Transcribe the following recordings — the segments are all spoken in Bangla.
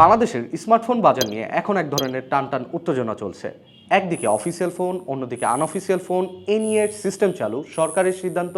বাংলাদেশের স্মার্টফোন বাজার নিয়ে এখন এক ধরনের টান টান উত্তেজনা চলছে। একদিকে অফিসিয়াল ফোন অন্যদিকে আনঅফিসিয়াল ফোন এ নিয়ে সিস্টেম চালু, সরকারের সিদ্ধান্ত,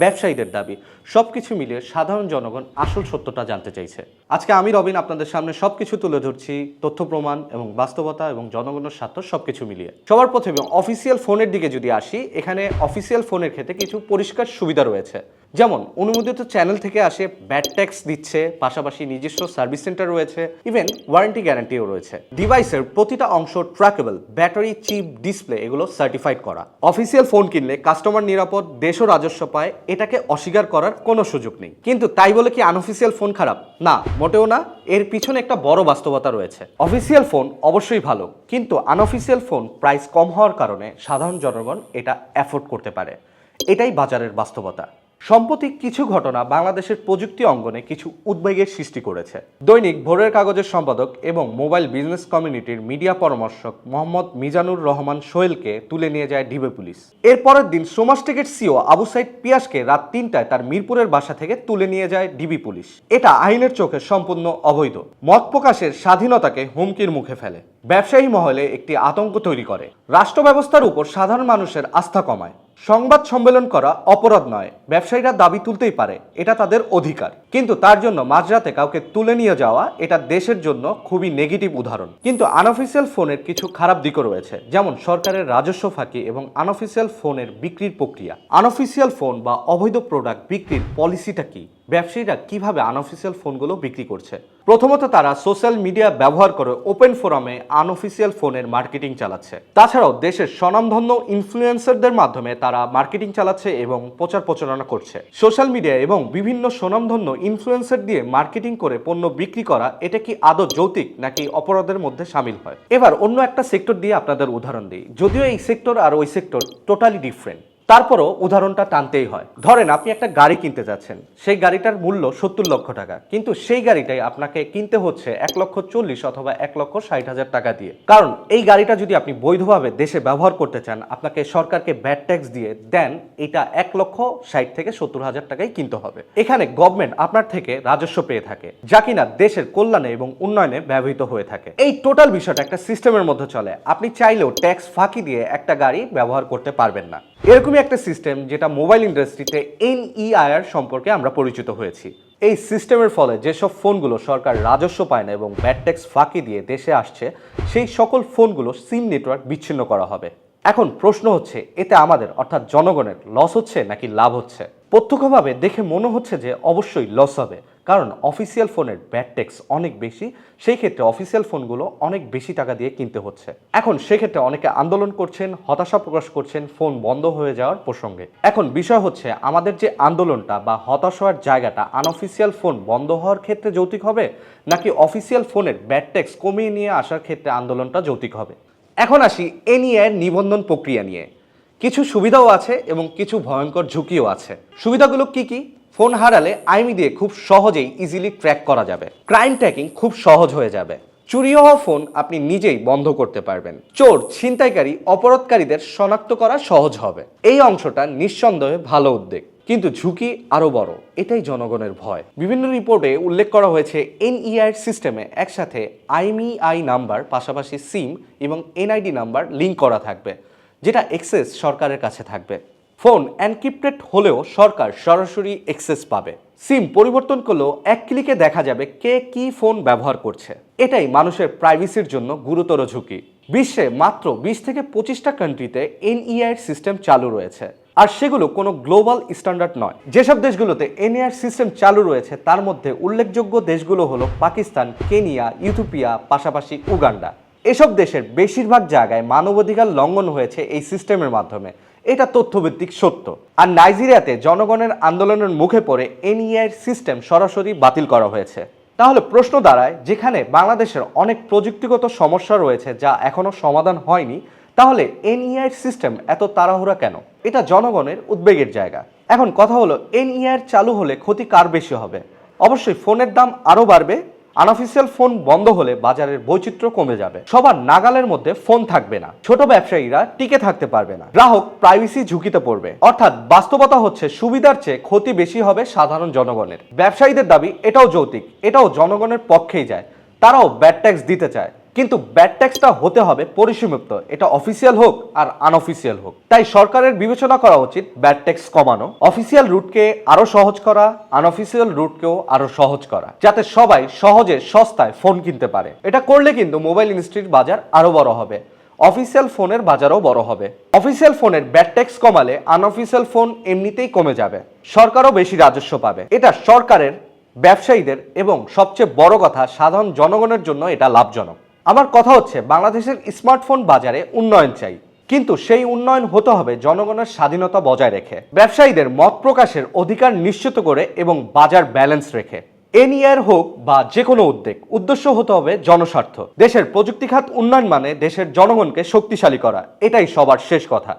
ব্যবসায়ীদের দাবি সব কিছু মিলিয়ে সাধারণ জনগণ আসল সত্যটা জানতে চাইছে। আজকে আমি, রবিন, আপনাদের সামনে সব কিছু তুলে ধরছি, তথ্য প্রমাণ এবং বাস্তবতা এবং জনগণের স্বার্থ সব কিছু মিলিয়ে। সবার প্রথমে অফিসিয়াল ফোনের দিকে যদি আসি, এখানে অফিসিয়াল ফোনের ক্ষেত্রে কিছু পরিষ্কার সুবিধা রয়েছে। যেমন, অনুমোদিত চ্যানেল থেকে আসে ব্যাড ট্যাক্স দিচ্ছে, পাশাপাশি নিজস্ব সার্ভিস সেন্টার রয়েছে ইভেন ওয়ারেন্টি গ্যারান্টিও রয়েছে। ডিভাইসের প্রতিটা অংশ ট্র্যাকেবল ব্যাটারি চিপ ডিসপ্লে এগুলো সার্টিফাইড করা। অফিসিয়াল ফোন কিনলে কাস্টমার নিরাপদ, দেশ ও রাজস্ব পায়, এটাকে অস্বীকার করার কোনো সুযোগ নেই। কিন্তু তাই বলে কি আনঅফিসিয়াল ফোন খারাপ? না, মোটেও না। এর পিছনে একটা বড় বাস্তবতা রয়েছে। অফিসিয়াল ফোন অবশ্যই ভালো, কিন্তু আনঅফিসিয়াল ফোন প্রাইস কম হওয়ার কারণে সাধারণ জনগণ এটা অ্যাফোর্ড করতে পারে। এটাই বাজারের বাস্তবতা। সম্প্রতি কিছু ঘটনা বাংলাদেশের প্রযুক্তি অঙ্গনে কিছু উদ্বেগের সৃষ্টি করেছে। দৈনিক ভোরের কাগজের সম্পাদক এবং মোবাইল বিজনেস কমিউনিটির মিডিয়া পরামর্শক মোহাম্মদ মিজানুর রহমান সোহেলকে তুলে নিয়ে যায় ডিবি পুলিশ। এর পরের দিন সোমাস্টেকের সিও আবু সাইদ পিয়াসকে রাত তিনটায় তার মিরপুরের বাসা থেকে তুলে নিয়ে যায় ডিবি পুলিশ। এটা আইনের চোখে সম্পূর্ণ অবৈধ। মত প্রকাশের স্বাধীনতাকে হুমকির মুখে ফেলে। ব্যবসায়ী মহলে একটি আতঙ্ক তৈরি করে। রাষ্ট্র ব্যবস্থার উপর সাধারণ মানুষের আস্থা কমায়। সংবাদ সম্মেলন করা অপরাধ নয়। ব্যবসায়ীরা দাবি তুলতেই পারে, এটা তাদের অধিকার। কিন্তু তার জন্য মাঝরাতে কাউকে তুলে নিয়ে যাওয়া, এটা দেশের জন্য খুবই নেগেটিভ উদাহরণ। কিন্তু আনঅফিসিয়াল ফোনের কিছু খারাপ দিকও রয়েছে, যেমন সরকারের রাজস্ব ফাঁকি এবং আনঅফিসিয়াল ফোনের বিক্রির প্রক্রিয়া। আনঅফিসিয়াল ফোন বা অবৈধ প্রোডাক্ট বিক্রির পলিসিটা কি? ব্যবসায়ীরা কীভাবে আনঅফিসিয়াল ফোনগুলো বিক্রি করছে? প্রথমত তারা সোশ্যাল মিডিয়া ব্যবহার করে ওপেন ফোরামে আনঅফিসিয়াল ফোনের মার্কেটিং চালাচ্ছে। তাছাড়াও দেশের স্বনামধন্য ইনফ্লুয়েন্সারদের মাধ্যমে তারা মার্কেটিং চালাচ্ছে এবং প্রচার প্রচারণা করছে। সোশ্যাল মিডিয়া এবং বিভিন্ন স্বনামধন্য ইনফ্লুয়েন্সার দিয়ে মার্কেটিং করে পণ্য বিক্রি করা, এটা কি আদৌ যৌতিক নাকি অপরাধের মধ্যে সামিল হয়? এবার অন্য একটা সেক্টর দিয়ে আপনাদের উদাহরণ দিই। যদিও এই সেক্টর আর ওই সেক্টর টোটালি ডিফারেন্ট তারপরও উদাহরণটা টানতেই হয়। ধরেন আপনি একটা গাড়ি কিনতে যাচ্ছেন। সেই গাড়িটার মূল্য সত্তর লক্ষ টাকা। কিন্তু সেই গাড়িটাই আপনাকে কিনতে হচ্ছে এক লক্ষ চল্লিশ অথবা এক লক্ষ ষাট হাজার টাকা দিয়ে। কারণ এই গাড়িটা যদি আপনি বৈধভাবে দেশে ব্যবহার করতে চান, আপনাকে সরকারকে ব্যাড ট্যাক্স দিয়ে দেন, এটা এক লক্ষ ষাট থেকে সত্তর হাজার টাকাই কিনতে হবে। এখানে গভর্নমেন্ট আপনার থেকে রাজস্ব পেয়ে থাকে, যা কিনা দেশের কল্যাণে এবং উন্নয়নে ব্যবহৃত হয়ে থাকে। এই টোটাল বিষয়টা একটা সিস্টেমের মধ্যে চলে। আপনি চাইলেও ট্যাক্স ফাঁকি দিয়ে একটা গাড়ি ব্যবহার করতে পারবেন না। এরকমই একটা সিস্টেম যেটা মোবাইল ইন্ডাস্ট্রিতে এনইআইআর সম্পর্কে আমরা পরিচিত হয়েছি। এই সিস্টেমের ফলে যেসব ফোনগুলো সরকার রাজস্ব পায় না এবং ব্যাড ট্যাক্স ফাঁকি দিয়ে দেশে আসছে, সেই সকল ফোনগুলো সিম নেটওয়ার্ক বিচ্ছিন্ন করা হবে। এখন প্রশ্ন হচ্ছে, এতে আমাদের অর্থাৎ জনগণের লস হচ্ছে নাকি লাভ হচ্ছে? প্রত্যক্ষভাবে দেখে মনে হচ্ছে যে অবশ্যই লস হবে। কারণ অফিসিয়াল ফোনের ব্যাড ট্যাক্স অনেক বেশি, সেই ক্ষেত্রে অফিসিয়াল ফোনগুলো অনেক বেশি টাকা দিয়ে কিনতে হচ্ছে। এখন সেক্ষেত্রে অনেকে আন্দোলন করছেন, হতাশা প্রকাশ করছেন ফোন বন্ধ হয়ে যাওয়ার প্রসঙ্গে। এখন বিষয় হচ্ছে, আমাদের যে আন্দোলনটা বা হতাশ হওয়ার জায়গাটা আনঅফিসিয়াল ফোন বন্ধ হওয়ার ক্ষেত্রে যৌতিক হবে, নাকি অফিসিয়াল ফোনের ব্যাড ট্যাক্স কমিয়ে নিয়ে আসার ক্ষেত্রে আন্দোলনটা যৌতিক হবে? এখন আসি এনইআর নিবন্ধন প্রক্রিয়া নিয়ে। কিছু সুবিধাও আছে এবং কিছু ভয়ঙ্কর ঝুঁকিও আছে। সুবিধাগুলো কি কি? ফোন হারালে আইমি দিয়ে খুব সহজেই ইজিলি ট্র্যাক করা যাবে। ক্রাইম ট্র্যাকিং খুব সহজ হয়ে যাবে। চুরি হওয়া ফোন আপনি নিজেই বন্ধ করতে পারবেন। চোর, ছিনতাইকারী, অপরাধকারীদের শনাক্ত করা সহজ হবে। এই অংশটা নিঃসন্দেহে ভালো উদ্যোগ। কিন্তু ঝুঁকি আরও বড়। এটাই জনগণের ভয়। বিভিন্ন রিপোর্টে উল্লেখ করা হয়েছে এনইআর সিস্টেমে একসাথে আইমিআই নাম্বার, পাশাপাশি সিম এবং এনআইডি নাম্বার লিঙ্ক করা থাকবে, যেটা এক্সেস সরকারের কাছে থাকবে। ফোন এনক্রিপ্টেড হলেও সরকার সরাসরি এক্সেস পাবে। সিম পরিবর্তন করলেও এক ক্লিকে দেখা যাবে কে কি ফোন ব্যবহার করছে। এটাই মানুষের প্রাইভেসির জন্য গুরুতর ঝুঁকি। বিশ্বে মাত্র বিশ থেকে পঁচিশটা কান্ট্রিতে এনইআর সিস্টেম চালু রয়েছে। আর সেগুলো কোনো গ্লোবাল স্ট্যান্ডার্ড নয়। যেসব দেশগুলোতে এনএআর সিস্টেম চালু রয়েছে, তার মধ্যে উল্লেখযোগ্য দেশগুলো হলো পাকিস্তান, কেনিয়া ইথিওপিয়া পাশাপাশি উগান্ডা। এসব দেশের বেশিরভাগ জায়গায় মানবাধিকার লঙ্ঘন হয়েছে এই সিস্টেমের মাধ্যমে। এটা তথ্যভিত্তিক সত্য। আর নাইজেরিয়াতে জনগণের আন্দোলনের মুখে পড়ে এনইআর সিস্টেম সরাসরি বাতিল করা হয়েছে। তাহলে প্রশ্ন দাঁড়ায়, যেখানে বাংলাদেশের অনেক প্রযুক্তিগত সমস্যা রয়েছে যা এখনও সমাধান হয়নি, তাহলে এনইআর সিস্টেম এত তাড়াহুড়া কেন? এটা জনগণের উদ্বেগের জায়গা। এখন কথা হলো এনইআর চালু হলে ক্ষতি কার বেশি হবে? অবশ্যই ফোনের দাম আরও বাড়বে আনঅফিসিয়াল ফোন বন্ধ হলে বাজারের বৈচিত্র্য কমে যাবে। সবার নাগালের মধ্যে ফোন থাকবে না। ছোট ব্যবসায়ীরা টিকে থাকতে পারবে না। গ্রাহক প্রাইভেসি ঝুঁকিতে পড়বে। অর্থাৎ বাস্তবতা হচ্ছে সুবিধার চেয়ে ক্ষতি বেশি হবে সাধারণ জনগণের। ব্যবসায়ীদের দাবি, এটাও যৌতিক এটাও জনগণের পক্ষেই যায়। তারাও ব্যাড ট্যাক্স দিতে চায়। কিন্তু ব্যাড ট্যাক্সটা হতে হবে পরিসীমিত এটা অফিসিয়াল হোক আর আনঅফিসিয়াল হোক। তাই সরকারের বিবেচনা করা উচিত ব্যাড ট্যাক্স কমানো। অফিসিয়াল রুটকে আরও সহজ করা আনঅফিসিয়াল রুটকেও আরও সহজ করা, যাতে সবাই সহজে সস্তায় ফোন কিনতে পারে। এটা করলে কিন্তু মোবাইল ইন্ডাস্ট্রির বাজার আরও বড় হবে। অফিসিয়াল ফোনের বাজারও বড় হবে। অফিসিয়াল ফোনের ব্যাড ট্যাক্স কমালে আনঅফিসিয়াল ফোন এমনিতেই কমে যাবে। সরকারও বেশি রাজস্ব পাবে। এটা সরকারের, ব্যবসায়ীদের এবং সবচেয়ে বড় কথা, সাধারণ জনগণের জন্য এটা লাভজনক। আমার কথা হচ্ছে, বাংলাদেশের স্মার্টফোন বাজারে উন্নয়ন চাই। কিন্তু সেই উন্নয়ন হতে হবে জনগণের স্বাধীনতা বজায় রেখে, ব্যবসায়ীদের মত প্রকাশের অধিকার নিশ্চিত করে এবং বাজার ব্যালেন্স রেখে। এনইআর হোক বা যে কোনো উদ্যোগ, উদ্দেশ্য হতে হবে জনস্বার্থ। দেশের প্রযুক্তি খাত উন্নয়ন মানে দেশের জনগণকে শক্তিশালী করা, এটাই সবার শেষ কথা।